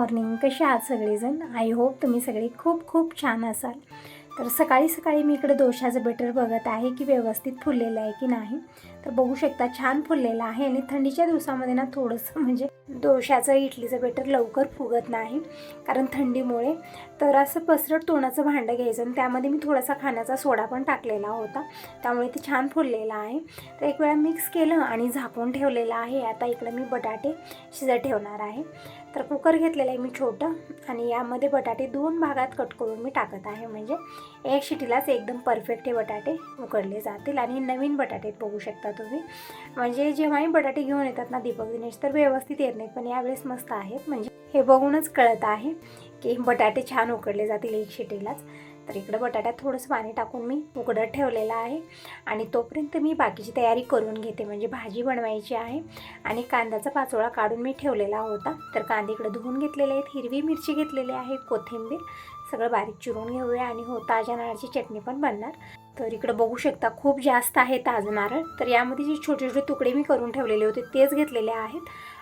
Morning कसे आहात सगळेजण? आय होप तुम्ही सगळे खूप खूप छान असाल. तर सकाळी सकाळी मी इकडे दोशाचं बेटर बघत आहे की व्यवस्थित फुललेलं आहे की नाही. तर बघू शकता छान फुललेलं आहे आणि थंडीच्या दिवसामध्ये ना थोडंसं म्हणजे दोशाचं इडलीचं बेटर लवकर फुगत नाही. कारण थंडीमुळे तर असं पसरट तोंडाचं भांडं घ्यायचं आणि त्यामध्ये मी थोडासा खाण्याचा सोडा पण टाकलेला होता. त्यामुळे ते छान फुललेलं आहे. तर एक वेळा मिक्स केलं आणि झाकून ठेवलेलं आहे. आता इकडं मी बटाटे शिजत ठेवणार आहे. तर कुकर घेतलेलं आहे मी छोटं आणि यामध्ये बटाटे दोन भागात कट करून मी टाकत आहे. म्हणजे एक शिटीलाच एकदम परफेक्ट हे बटाटे उकडले जातील आणि नवीन बटाटे बघू शकता तुम्ही. म्हणजे जेव्हाही बटाटे घेऊन येतात ना दीपक दिनेश तर व्यवस्थित येत नाहीत पण यावेळेस मस्त आहेत. म्हणजे हे बघूनच कळत आहे की बटाटे छान उकडले जातील एक शिटीलाच. तर इकडं बटाट्यात थोडंसं पाणी टाकून मी उकडत ठेवलेलं आहे. आणि तोपर्यंत मी बाकीची तयारी करून घेते. म्हणजे भाजी बनवायची आहे आणि कांद्याचा पाचोळा काढून मी ठेवलेला होता. तर कांदे इकडे धुवून घेतलेले आहेत. हिरवी मिरची घेतलेली आहे. कोथिंबीर सगळं बारीक चिरून घेऊया आणि हो ताज्या नारळाची चटणी पण बनणार. तर इकडं बघू शकता खूप जास्त आहे ताजं नारळ. तर यामध्ये जे छोटे छोटे तुकडे मी करून ठेवलेले होते तेच घेतलेले आहेत.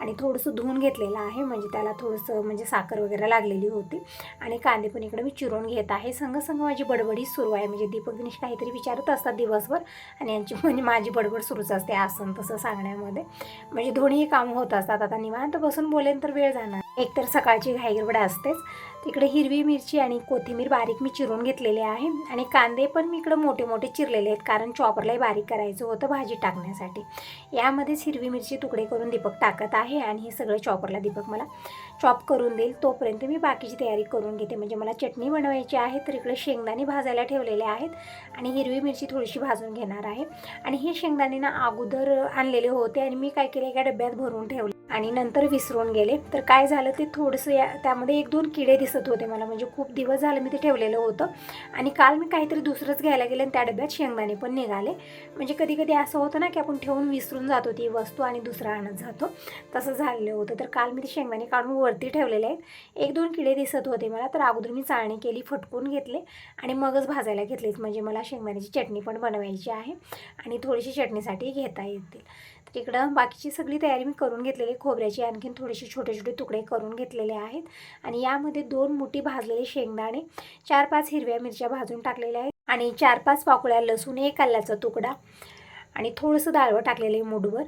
आणि थोडंसं धुवून घेतलेलं आहे. म्हणजे त्याला थोडंसं म्हणजे साखर वगैरे लागलेली होती. आणि कांदे पण इकडे मी चिरून घेत आहे. संग संग माझी बडबडी सुरू आहे. म्हणजे दीपक दिनेश काहीतरी विचारत असतात दिवसभर. आणि यांची म्हणजे माझी बडबड सुरूच असते. असं तसं सांगण्यामध्ये. म्हणजे दोन्ही कामं होत असतात. आता निवांत बसून बोलेन तर वेळ जाणार. एकतर सकाळची घाईगडबड असतेच. तिकडे हिरवी मिरची आणि कोथिंबीर बारीक मी चिरून घेतलेले आहे आणि कांदे पण मी इकडं मोठे मोठे चिरलेले आहेत कारण चॉपरलाही बारीक करायचं होतं भाजी टाकण्यासाठी. यामध्येच हिरवी मिरची तुकडे करून दीपक टाकत आहे आणि हे सगळं चॉपरला दीपक मला चॉप करून देईल. तोपर्यंत मी बाकीची तयारी करून घेते. म्हणजे मला चटणी बनवायची आहे तर इकडे शेंगदाणे भाजायला ठेवलेले आहेत आणि हिरवी मिरची थोडीशी भाजून घेणार आहे. आणि हे शेंगदाणे ना अगोदर आणलेले होते आणि मी काय केले? एका डब्यात भरून ठेवले. आणि नंतर विसरून गेले. तर काय झालं ते थोडंसं या त्यामध्ये एक दोन किडे दिसत होते मला. म्हणजे खूप दिवस झालं मी ते ठेवलेलं होतं. आणि काल मी काहीतरी दुसरंच घ्यायला गेले आणि त्या डब्यात शेंगदाणे पण निघाले. म्हणजे कधी कधी असं होतं ना की आपण ठेवून विसरून जातो ती वस्तू आणि दुसरा आणत जातो. तसं झालेलं होतं. तर काल मी ते शेंगदाणे काढून वरती ठेवलेले आहेत. एक दोन किडे दिसत होते मला. तर अगोदर मी चाळणी केली फटकून घेतले आणि मगच भाजायला घेतलेत. म्हणजे मला शेंगदाण्याची चटणी पण बनवायची आहे आणि थोडीशी चटणीसाठी घेता येतील. तर इकडं बाकीची सगळी तयारी मी करून घेतलेली खोबऱ्याचे आणखीन थोडेसे छोटे छोटे तुकडे करून घेतलेले आहेत. आणि यामध्ये दोन मोठी भाजलेले शेंगदाणे चार पाच हिरव्या मिरच्या भाजून टाकलेल्या आहेत आणि चार पाच पाकळ्या लसूण एक आल्याचा तुकडा आणि थोडंसं डाळवं टाकलेलं आहे मूडवर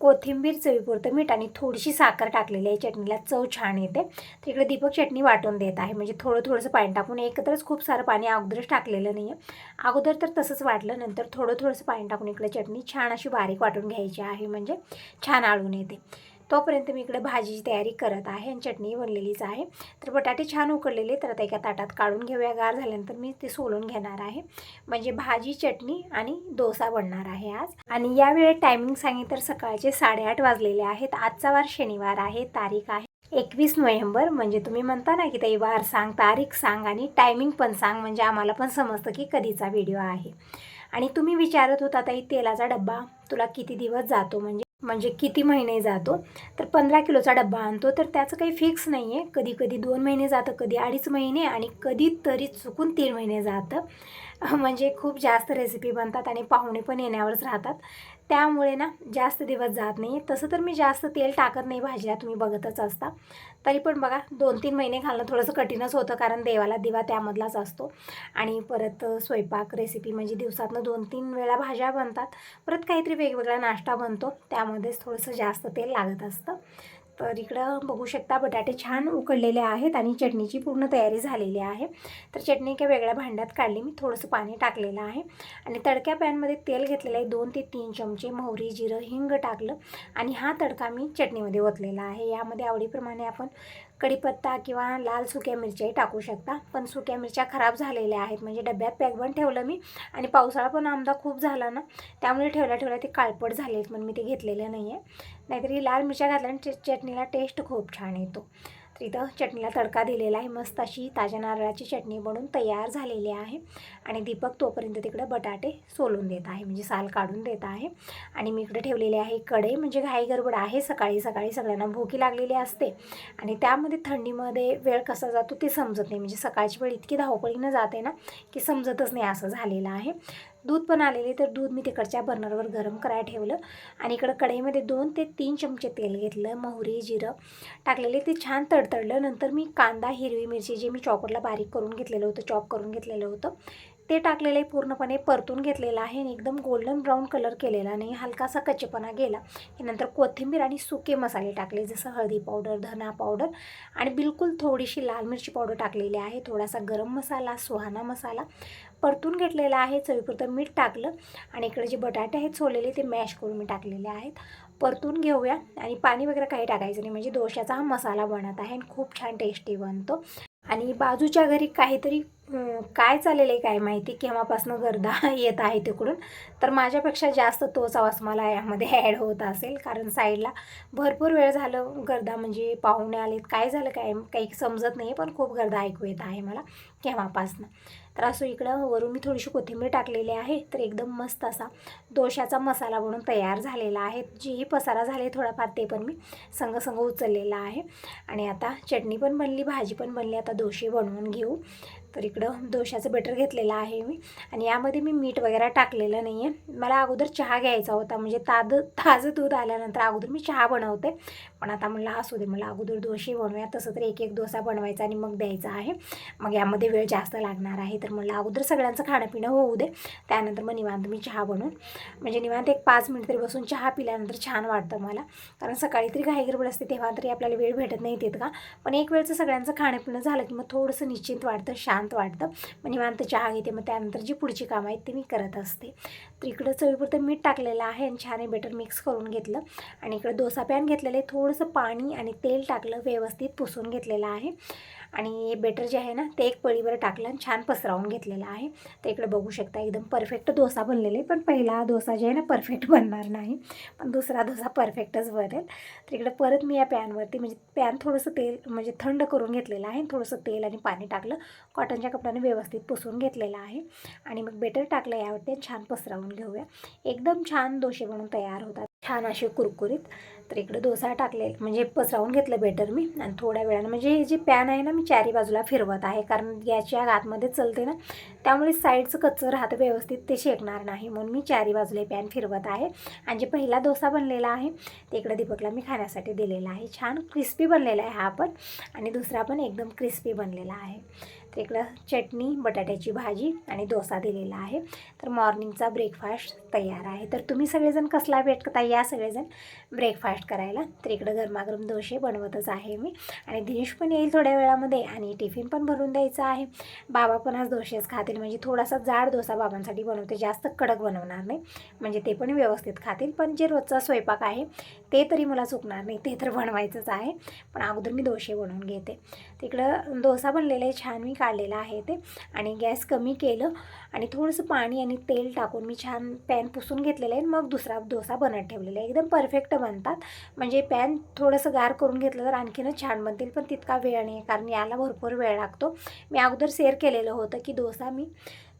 कोथिंबीर चवीपुरतं मीठ आणि थोडीशी साखर टाकलेली आहे. चटणीला चव छान येते. तर इकडे दीपक चटणी वाटून देत आहे. म्हणजे थोडं थोडंसं पाणी टाकून एकत्रच खूप सारं पाणी अगोदरच टाकलेलं नाही आहे अगोदर तर तसंच वाटलं. नंतर थोडं थोडंसं पाणी टाकून इकडे चटणी छान अशी बारीक वाटून घ्यायची आहे. म्हणजे छान आळून येते. तोपर्यंत मी इकडे भाजीची तयारी करत आहे आणि चटणी बनलेलीच आहे. तर बटाटे छान उकडलेले तर आता एका ताटात काढून घेऊया. गार झाल्यानंतर मी ते सोलून घेणार आहे. म्हणजे भाजी चटणी आणि डोसा बनणार आहे आज. आणि यावेळी टायमिंग सांगितलं तर सकाळचे साडेआठ वाजलेले आहेत. आजचा वार शनिवार आहे तारीख आहे एकवीस नोव्हेंबर. म्हणजे तुम्ही म्हणता ना की ताई वार सांग तारीख सांग आणि टायमिंग पण सांग. म्हणजे आम्हाला पण समजतं की कधीचा व्हिडिओ आहे. आणि तुम्ही विचारत होता ताई तेलाचा डब्बा तुला किती दिवस जातो? म्हणजे म्हणजे किती महिने जातो? तर पंधरा किलोचा डब्बा आणतो. तर त्याचं काही फिक्स नाही आहे कधी कधी दोन महिने जातं कधी अडीच महिने आणि कधीतरी चुकून तीन महिने जातं. म्हणजे खूप जास्त रेसिपी बनतात आणि पाहुणे पण येण्यावरच राहतात. त्यामुळे ना जास्त दिवस जात नाही तसं तर मी जास्त तेल टाकत नाही भाजीला तुम्ही बघतच असता. तरी पण बघा दोन तीन महिने घालणं थोडंसं कठीणच होतं कारण देवाला दिवा त्यामधलाच असतो. आणि परत स्वयंपाक रेसिपी म्हणजे दिवसातनं दोन तीन वेळा भाज्या बनतात. परत काहीतरी वेगवेगळा नाश्ता बनतो. त्यामध्येच थोडंसं जास्त तेल लागत असतं. तर इकडं बघू शकता बटाटे छान उकडलेले आहेत आणि चटणीची पूर्ण तयारी झालेली आहे. तर चटणी एका वेगळ्या भांड्यात काढली मी थोडंसं पाणी टाकलेलं आहे. आणि तडक्या पॅनमध्ये तेल घेतलेलं आहे दोन ते तीन चमचे मोहरी जिरं हिंग टाकलं. आणि हा तडका मी चटणीमध्ये ओतलेला आहे. यामध्ये आवडीप्रमाणे आपण कढीपत्ता किंवा लाल सुक्या मिरच्याही टाकू शकता. पण सुक्या मिरच्या खराब झालेल्या आहेत. म्हणजे डब्यात पॅक पण ठेवलं मी आणि पावसाळा पण आमदा खूप झाला ना त्यामुळे ठेवल्या ठेवल्या ते काळपट झाले आहेत म्हणून मी ते घेतलेलं नाही आहे नाहीतरी लाल मिरच्या घातल्याने चटणीला टेस्ट खूप छान येतो. इथं चटणीला तडका दिलेला आहे. मस्त अशी ताज्या नारळाची चटणी बनून तयार झालेली आहे. आणि दीपक तोपर्यंत तिकडे बटाटे सोलून देत आहे. म्हणजे साल काढून देत आहे. आणि मी इकडे ठेवलेले आहे कढई म्हणजे घाई गडबड आहे. सकाळी सकाळी सगळ्यांना भूकी लागलेली असते. आणि त्यामध्ये थंडीमध्ये वेळ कसा जातो ते समजत नाही. म्हणजे सकाळची वेळ इतकी धावपळीनं जाते ना की समजतच नाही असं झालेलं आहे. दूध पण आलेले तर दूध मी तिकडच्या बर्नरवर गरम करायला ठेवलं. आणि इकडं कढईमध्ये दोन ते तीन चमचे तेल घेतलं मोहरी जिरं टाकलेले. ते छान तडतडलं. नंतर मी कांदा हिरवी मिरची जे मी चॉपरला बारीक करून घेतलेलं होतं चॉप करून घेतलेलं होतं ते टाकलेलं आहे पूर्णपणे परतून घेतलेलं आहे आणि एकदम गोल्डन ब्राऊन कलर केलेला नाही हलकासा कच्चेपणा गेला. की नंतर कोथिंबीर आणि सुके मसाले टाकले जसं हळदी पावडर धना पावडर आणि बिलकुल थोडीशी लाल मिरची पावडर टाकलेली आहे. थोडासा गरम मसाला सुहाना मसाला परतून घेतलेला आहे. चवीपुरतं मीठ टाकलं आणि इकडे जे बटाटे आहेत सोलेले ते मॅश करून मी टाकलेले आहेत. परतून घेऊया आणि पाणी वगैरे काही टाकायचं नाही म्हणजे दोशाचा हा मसाला बनत आहे आणि खूप छान टेस्टी बनतो. आणि बाजूच्या घरी काहीतरी काय चाललेलं आहे काय माहिती? केव्हापासून गर्दा येत आहे तिकडून. तर माझ्यापेक्षा जास्त तोच आवाज मला यामध्ये ॲड होत असेल. कारण साईडला भरपूर वेळ झालं गर्दा म्हणजे पाहुणे आलेत. काय झालं काय काही समजत नाही पण खूप गर्दा ऐकू येत आहे मला केव्हापासनं. तर असं इकडं वरून मी थोडीशी कोथिंबीर टाकलेली आहे. तर एकदम मस्त असा दोशाचा मसाला बनून तयार झालेला आहे. जेही पसारा झाले थोडाफार ते पण मी संग संग उचललेला आहे. आणि आता चटणी पण बनली भाजी पण बनली. आता दोशी बनवून घेऊ. तर इकडं दोशाचं बेटर घेतलेलं आहे मी. आणि यामध्ये मी मीठ वगैरे टाकलेलं नाही आहे मला अगोदर चहा घ्यायचा होता. म्हणजे ताद ताजं दूध आल्यानंतर अगोदर मी चहा बनवते. पण आता म्हणलं असू दे मला अगोदर दोशे बनवूया तसं तर एक एक डोसा बनवायचा आणि मग द्यायचा आहे. मग यामध्ये वेळ जास्त लागणार आहे तर म्हणलं अगोदर सगळ्यांचं खाणं पिणं होऊ दे. त्यानंतर मग निवांत मी चहा बनवून म्हणजे निवांत एक पाच मिनिट तरी बसून चहा पिल्यानंतर छान वाटतं मला. कारण सकाळी तरी घाई गडबड असते तेव्हा तरी आपल्याला वेळ भेटत नाही येत का. पण एक वेळचं सगळ्यांचं खाणं पिणं झालं की मग थोडंसं निश्चिंत वाटतं शांत वाटतं. मग निवांत चहा घेते मग त्यानंतर जी पुढची कामं आहेत ते मी करत असते. तर इकडं चवीपुरतं मीठ टाकलेलं आहे आणि छान आहे बेटर मिक्स करून घेतलं. आणि इकडं डोसा पॅन घेतलेलं आहे थोडंसं पाणी आणि तेल टाकलं व्यवस्थित पुसून घेतलेलं आहे. आणि हे बेटर जे आहे ना ते एक पळीवर टाकलं आणि छान पसरावून घेतलेलं आहे. ते इकडे बघू शकता एकदम परफेक्ट डोसा बनलेला आहे. पण पहिला डोसा जे आहे ना परफेक्ट बनणार नाही. पण दुसरा डोसा परफेक्टच बनेल. तर इकडे परत मी या पॅनवरती म्हणजे पॅन थोडंसं तेल म्हणजे थंड करून घेतलेलं आहे. थोडंसं तेल आणि पाणी टाकलं कॉटनच्या कपड्याने व्यवस्थित पुसून घेतलेलं आहे. आणि मग बेटर टाकलं यावरती छान पसरावून घेऊया. एकदम छान डोसे बनून तयार होतात. छान असे कुरकुरीत. तर इकडे डोसा टाकले म्हणजे पसरवून घेतलं बेटर मी. आणि थोड्या वेळानं म्हणजे हे जे पॅन आहे ना मी चारी बाजूला फिरवत आहे. कारण गॅसच्या आतमध्ये चलते ना त्यामुळे साईडचं कच्चं राहतं व्यवस्थित ते शेकणार नाही. म्हणून मी चारी बाजूला पॅन फिरवत आहे. आणि जे पहिला डोसा बनलेला आहे ते इकडे दीपकला मी खाण्यासाठी दिलेला आहे. छान क्रिस्पी बनलेला आहे हा पण. आणि दुसरा पण एकदम क्रिस्पी बनलेला आहे. तर इकडं चटणी बटाट्याची भाजी आणि डोसा दिलेला आहे. तर मॉर्निंगचा ब्रेकफास्ट तयार आहे. तर तुम्ही सगळेजण कसला भेटता या सगळेजण ब्रेकफास्ट करायला. तर इकडं गरमागरम दोशे बनवतच आहे मी. आणि दिनेश पण येईल थोड्या वेळामध्ये आणि टिफिन पण भरून द्यायचा आहे. बाबा पण आज दोशेच खातील. म्हणजे थोडासा जाड डोसा बाबांसाठी बनवते. जास्त कडक बनवणार नाही. म्हणजे ते पण व्यवस्थित खातील. पण जे रोजचा स्वयंपाक आहे ते तरी मला चुकणार नाही. ते तर बनवायचंच आहे. पण अगोदर मी डोसे बनवून घेते. तिकडं डोसा बनलेला आहे. छान मी काढलेला आहे ते. आणि गॅस कमी केलं. आणि थोडंसं पाणी आणि तेल टाकून मी छान पॅन पुसून घेतलेलं आहे. मग दुसरा डोसा बनत ठेवलेला आहे. एकदम परफेक्ट बनतात. म्हणजे पॅन थोडंसं गार करून घेतलं तर आणखीनच छान बनतील. पण तितका वेळ नाही कारण याला भरपूर वेळ लागतो. मी अगोदर शेअर केलेलं होतं की डोसा मी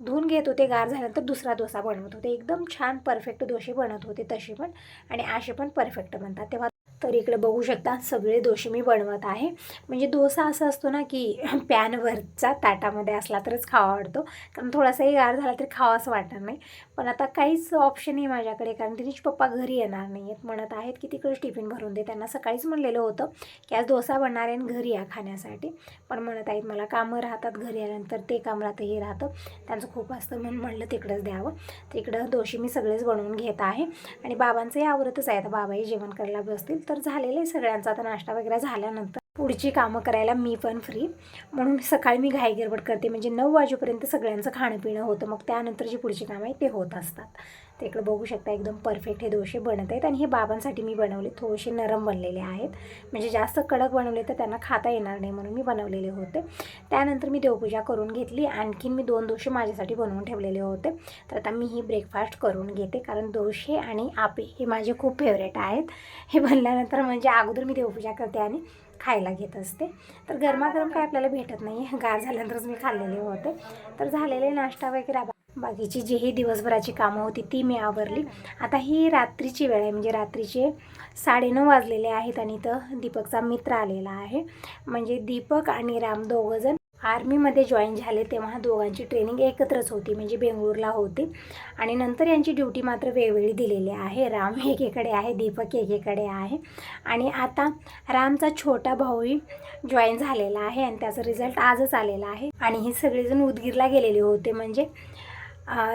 धुवून घेत होते गार झाल्यानंतर दुसरा डोसा बनवत होते. एकदम छान परफेक्ट डोसे बनत होते तसे पण आणि असे पण परफेक्ट बनतात. तेव्हा तर इकडे बघू शकता सगळे दोषे मी बनवत आहे. म्हणजे डोसा असा असतो ना की पॅनवरचा ताटामध्ये असला तरच खावा आवडतो कारण थोडासाही गार झाला तरी खावा असं वाटणार नाही. पण आता काहीच ऑप्शन नाही माझ्याकडे कारण दिनेश पप्पा घरी येणार नाही आहेत म्हणत आहेत की तिकडे टिफिन भरून दे. त्यांना सकाळीच म्हणलेलं होतं की आज डोसा बनणार आहे आणि घरी या खाण्यासाठी. पण म्हणत आहेत मला कामं राहतात घरी आल्यानंतर ते काम राहतं हे राहतं. त्यांचं खूप असतं म्हणून म्हणलं तिकडंच द्यावं. तिकडं दोशी मी सगळेच बनवून घेत आहे. आणि बाबांचंही आवरतच आहे. आता बाबाही जेवण करायला बसतील. तर झालेलं आहे सगळ्यांचा. आता नाश्ता वगैरे झाल्यानंतर पुढची कामं करायला मी पण फ्री म्हणून सकाळी मी घाई गडबड करते. म्हणजे नऊ वाजेपर्यंत सगळ्यांचं खाणं पिणं होतं. मग त्यानंतर जी पुढची कामं आहे ते होत असतात. ते इकडं बघू शकता एकदम परफेक्ट हे दोशे बनत आहेत. आणि हे बाबांसाठी मी बनवले. थोडेसे नरम बनलेले आहेत. म्हणजे जास्त कडक बनवले तर त्यांना खाता येणार नाही म्हणून मी बनवलेले होते. त्यानंतर मी देवपूजा करून घेतली. आणखीन मी दोन दोशे माझ्यासाठी बनवून ठेवलेले होते. तर आता मी ही ब्रेकफास्ट करून घेते. कारण दोशे आणि आपे हे माझे खूप फेवरेट आहेत. हे बनल्यानंतर म्हणजे अगोदर मी देवपूजा करते आणि खायला घेत असते. तर गरमागरम काय आपल्याला भेटत नाही गार झाल्यानंतरच मी खाल्लेले होते. तर झालेले नाश्ता वगैरे बाकीची जी ही दिवसभराची कामं होती ती मी आवरली. आता ही रात्रीची वेळ आहे. म्हणजे रात्रीचे साडेनऊ वाजलेले आहेत आणि इथं दीपकचा मित्र आलेला आहे. म्हणजे दीपक आणि राम दोघंजण आर्मीमध्ये जॉईन झाले तेव्हा दोघांची ट्रेनिंग एकत्रच होती म्हणजे बेंगळूरला होती. आणि नंतर यांची ड्युटी मात्र वेगवेगळी दिलेली आहे. राम एकीकडे आहे दीपक एकीकडे आहे. आणि आता रामचा छोटा भाऊही जॉईन झालेला आहे आणि त्याचा रिझल्ट आजच आलेला आहे. आणि ही सगळेजण उदगीरला गेलेले होते म्हणजे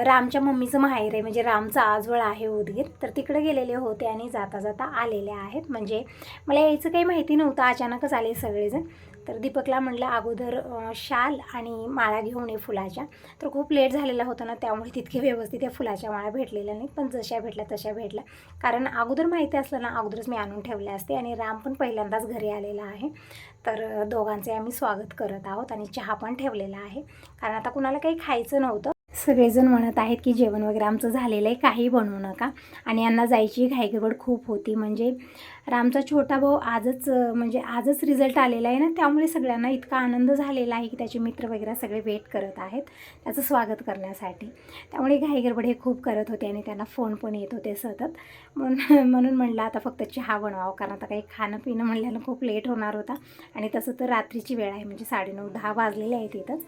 रामच्या मम्मीचं माहेर आहे म्हणजे रामचा आजवळ आहे उदगीर. तर तिकडे गेलेले होते आणि जाता जाता आलेले आहेत. म्हणजे मला यायचं काही माहिती नव्हतं अचानकच आले सगळेजण. तर दीपकला म्हटलं अगोदर शाल आणि माळा घेऊन ये फुलाच्या. तर खूप लेट झालेला होता ना त्यामुळे तितके व्यवस्थित त्या फुलाच्या माळा भेटलेल्या नाही पण जशा भेटल्या तशा भेटल्या. कारण अगोदर माहिती असलं ना अगोदरच मी आणून ठेवल्या असते आणि राम पण पहिल्यांदाच घरी आलेला आहे. तर दोघांचे आम्ही स्वागत करत आहोत आणि चहा पण ठेवलेला आहे. कारण आता कुणाला काही खायचं नव्हतं. सगळेजण म्हणत आहेत की जेवण वगैरे आमचं झालेलं आहे काही बनवू नका. आणि यांना जायची घाईगडबड खूप होती. म्हणजे रामचा छोटा भाऊ आजच म्हणजे आजच रिझल्ट आलेला आहे ना त्यामुळे सगळ्यांना इतका आनंद झालेला आहे की त्याचे मित्र वगैरे सगळे वेट करत आहेत त्याचं स्वागत करण्यासाठी. त्यामुळे घाईगडबड हे खूप करत होते आणि त्यांना फोन पण येत होते सतत. म्हणून म्हणून म्हणलं आता फक्त चहा बनवावं कारण आता काही खाणं पिणं म्हणल्यानं खूप लेट होणार होता. आणि तसं तर रात्रीची वेळ आहे म्हणजे साडेनऊ दहा वाजलेले आहेत इथंच.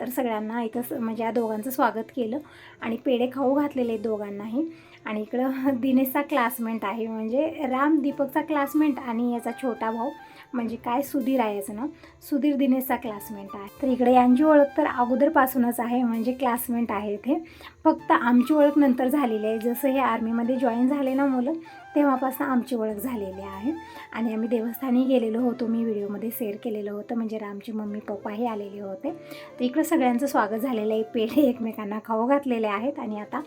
तर सगळ्यांना इथंच म्हणजे या दोघांचं स्वागत केलं. आणि पेढे खाऊ घातलेले आहेत दोघांनाही. आणि इकडं दिनेशचा क्लासमेट आहे. म्हणजे राम दीपकचा क्लासमेट आणि याचा छोटा भाऊ. म्हणजे काय सुधीर आहे याचं ना सुधीर दिनेशचा क्लासमेट आहे. तर इकडे यांची ओळख तर अगोदरपासूनच आहे. म्हणजे क्लासमेट आहे इथे. फक्त आमची ओळख नंतर झालेली आहे. जसं हे आर्मीमध्ये जॉईन झाले ना मुलं तेव्हापासून आमची ओळख झालेली आहे. आणि आम्ही देवस्थानी गेलेलो होतो. मी व्हिडिओमध्ये शेअर केलेलं होतं. म्हणजे रामची मम्मी पप्पाही आलेले होते. तर इकडं सगळ्यांचं स्वागत झालेलं आहे. पेढे एकमेकांना खाऊ घातलेले आहेत. आणि आता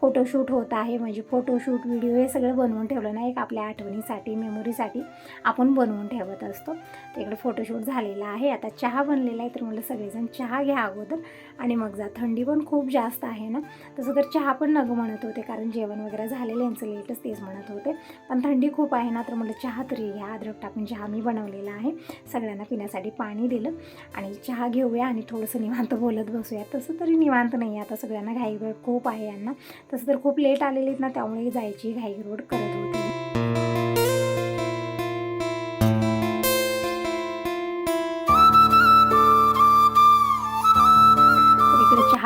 फोटोशूट होत आहे म्हणजे फोटोशूट व्हिडिओ हे सगळं बनवून ठेवलं ना एक आपल्या आठवणीसाठी मेमोरीसाठी आपण बनवून ठेवत असतो. तर इकडे फोटोशूट झालेला आहे. आता चहा बनलेला आहे तर मला सगळेजण चहा घ्या अगोदर आणि मग जा. थंडी पण खूप जास्त आहे ना तसं तर चहा पण नगं म्हणत होते कारण जेवण वगैरे झालेलं यांचं लेटच तेच म्हणत होते. पण थंडी खूप आहे ना तर म्हटलं चहा तरी घ्या अद्रक टाकून चहा मी बनवलेला आहे. सगळ्यांना पिण्यासाठी पाणी दिलं आणि चहा घेऊया आणि थोडंसं निवांत बोलत बसूया. तसं तरी निवांत नाही आहे आता सगळ्यांना घाई खूप आहे यांना. तसं तर खूप लेट आलेली आहेत ना त्यामुळे जायची घाई रोड करत होती.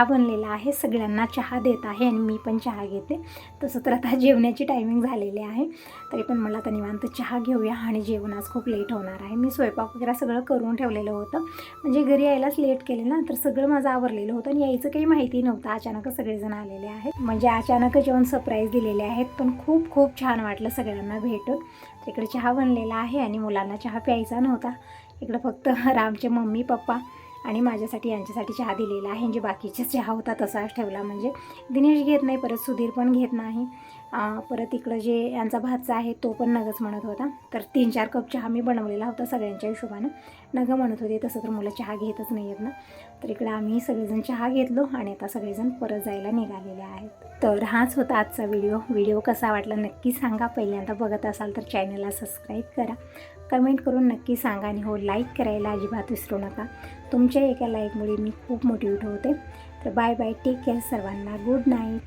चहा बनलेला आहे. सगळ्यांना चहा देत आहे आणि मी पण चहा घेते. तसं तर आता जेवणाची टायमिंग झालेली आहे. तरी पण मला आता निवांत चहा घेऊया आणि जेवण आज खूप लेट होणार आहे. मी स्वयंपाक वगैरे सगळं करून ठेवलेलं होतं. म्हणजे घरी यायलाच लेट केले ना तर सगळं माझं आवरलेलं होतं आणि यायचं काही माहिती नव्हतं. अचानकच सगळेजण आलेले आहेत. म्हणजे अचानकच जेवण सरप्राईज दिलेले आहेत. पण खूप खूप छान वाटलं सगळ्यांना भेटून. तर इकडे चहा बनलेला आहे आणि मुलांना चहा प्यायचा नव्हता. इकडं फक्त रामचे मम्मी पप्पा आणि माझ्यासाठी यांच्यासाठी चहा दिलेला आहे. म्हणजे बाकीचे चहा होता तसाच ठेवला. म्हणजे दिनेश घेत नाही परत सुधीर पण घेत नाही. परत इकडं जे यांचा भातचा आहे तो पण नगच म्हणत होता. तर तीन चार कप चहा मी बनवलेला होता सगळ्यांच्या हिशोबानं. नगं म्हणत होते तसं तर मुलं चहा घेतच नाही आहेत ना. तर इकडे आम्ही सगळेजण चहा घेतलो आणि आता सगळेजण परत जायला निघालेले आहेत. तर हाच होता आजचा व्हिडिओ. व्हिडिओ कसा वाटला नक्की सांगा. पहिल्यांदा बघत असाल तर चॅनलला सबस्क्राईब करा. कमेंट करून नक्की सांगा आणि हो लाईक करायला अजिबात विसरू नका. तुमच्या एका लाईकमुळे मी खूप मोटिवेट होते. तर बाय बाय टेक केअर सर्वांना. Good night